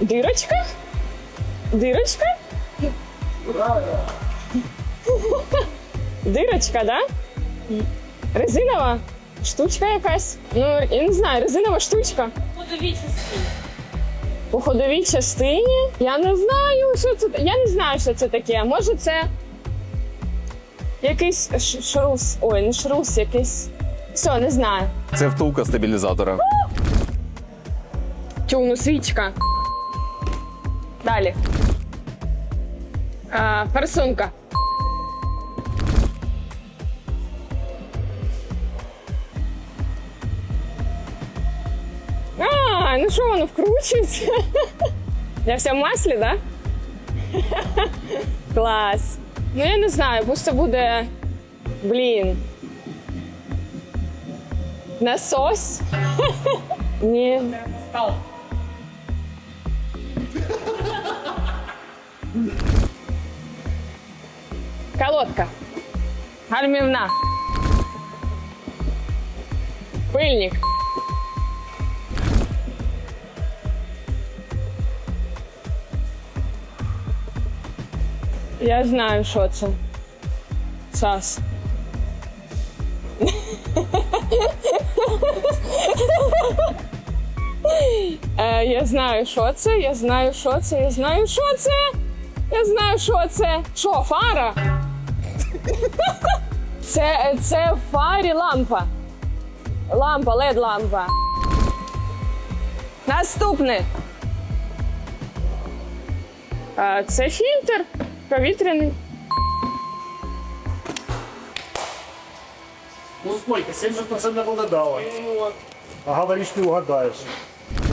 Дирочка? Дирочка? Дирочка, да? Резинова? Штучка якась? Ну, я не знаю, резинова штучка. Подивіться стіль. У ходовій частині. Я не знаю, що це. Я не знаю, що це таке. Може, це якийсь шрус. Ой, не шрус, якийсь. Все, не знаю. Це втулка стабілізатора. Тю, ну свічка. Далі. А, форсунка. А, ну що воно вкручується? Я вся в маслі, да? Клас. Ну я не знаю, пусть це буде. Блін. Насос? Ні. Колодка. Гальмівна. Пильник. Я знаю, що це. Сас. Е, я знаю, що це, я знаю, що це, я знаю, що це. Я знаю, що це. Що, фара? Це, це фарі лампа. Лампа, led лампа. Наступне. Е, Це фільтр повітряний. Ну сколько? 70% не вгадала. А говоришь, не угадаешь.